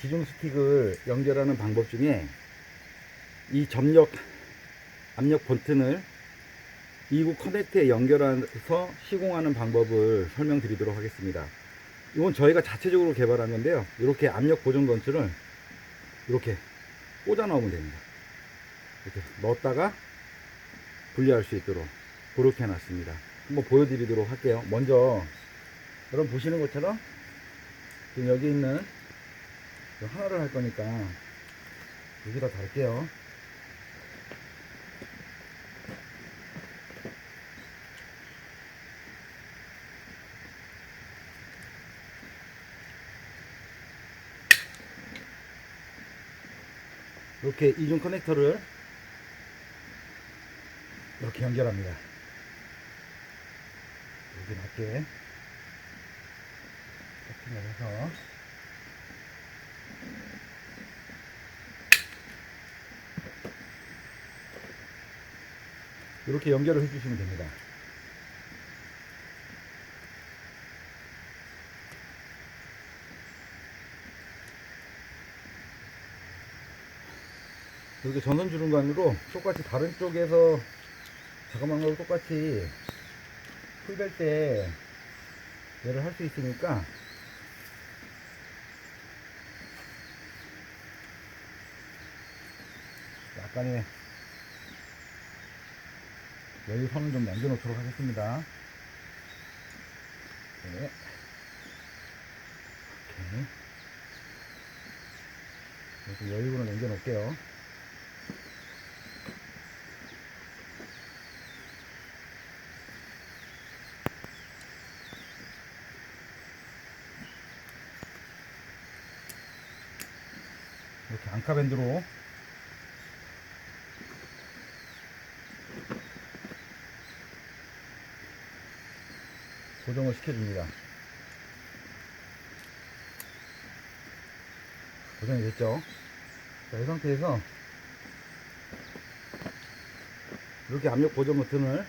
지중 스틱을 연결하는 방법 중에 이 접력 압력 버튼을 이구 커넥트에 연결해서 시공하는 방법을 설명드리도록 하겠습니다. 이건 저희가 자체적으로 개발한 건데요. 이렇게 압력 보존 건수를 이렇게 꽂아 넣으면 됩니다. 이렇게 넣었다가 분리할 수 있도록 그렇게 해놨습니다. 한번 보여드리도록 할게요. 먼저 여러분 보시는 것처럼 지금 여기 있는 이 하나를 할 거니까 여기다 달게요. 이렇게 이중 커넥터를 이렇게 연결합니다. 여기 맞게 세팅을 해서 이렇게 연결을 해주시면 됩니다. 이렇게 전선 주름관으로 똑같이 다른 쪽에서 거랑 똑같이 풀뺄 때 얘를 할 수 있으니까 약간의 여유선을 좀 남겨 놓도록 하겠습니다. 네. 이렇게 이렇게 여유를 남겨 놓을게요. 이렇게 앙카밴드로 고정을 시켜줍니다. 고정이 됐죠? 자, 이 상태에서 이렇게 압력 보정 버튼을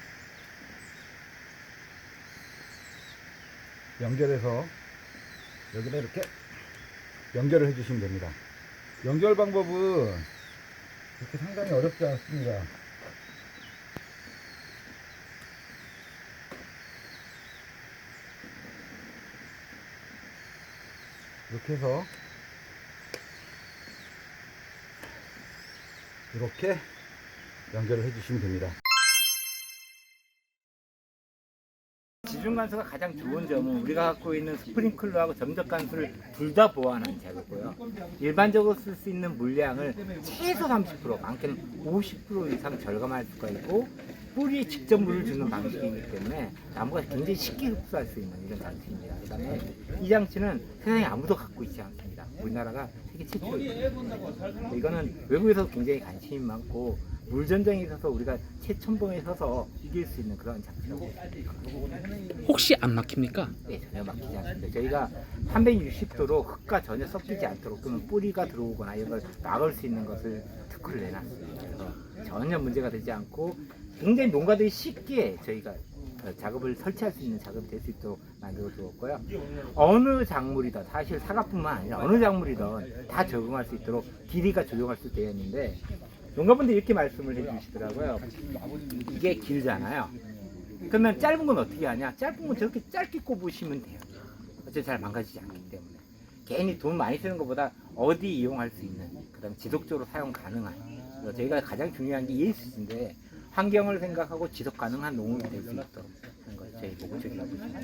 연결해서 여기다 이렇게 연결을 해주시면 됩니다. 연결 방법은 그렇게 상당히 어렵지 않습니다. 이렇게 해서 이렇게 연결을 해주시면 됩니다. 지중 간수가 가장 좋은 점은 우리가 갖고 있는 스프링클러하고 점적 간수를 둘 다 보완한 제거고요. 일반적으로 쓸 수 있는 물량을 최소 30% 많게는 50% 이상 절감할 수가 있고 뿌리에 직접 물을 주는 방식이기 때문에 나무가 굉장히 쉽게 흡수할 수 있는 이런 장치입니다. 그 다음에 이 장치는 세상에 아무도 갖고 있지 않습니다. 우리나라가 세계 최초입니다. 이거는 외국에서 굉장히 관심이 많고 물 전쟁에 있어서 우리가 최첨봉에 서서 이길 수 있는 그런 장치라고 혹시 안 막힙니까? 네, 전혀 막히지 않습니다. 저희가 360도로 흙과 전혀 섞이지 않도록 또는 뿌리가 들어오거나 이런 걸 막을 수 있는 것을 특허를 내놨습니다. 그래서 전혀 문제가 되지 않고 굉장히 농가들이 쉽게 저희가 어, 작업을 설치할 수 있는 작업이 될 수 있도록 만들어 두었고요. 어느 작물이든 사실 사과뿐만 아니라 어느 작물이든 다 적응할 수 있도록 길이가 조정할 수 되어 있는데 농가분들이 이렇게 말씀을 해주시더라고요. 이게 길잖아요. 그러면 짧은 건 어떻게 하냐? 짧은 건 저렇게 짧게 꼽으시면 돼요. 어차피 잘 망가지지 않기 때문에. 괜히 돈 많이 쓰는 것보다 어디 이용할 수 있는, 그 다음 지속적으로 사용 가능한. 저희가 가장 중요한 게 ESG인데, 환경을 생각하고 지속 가능한 농업이 될 수 있도록 하는 거예요. 저희 목적이라고 보시면.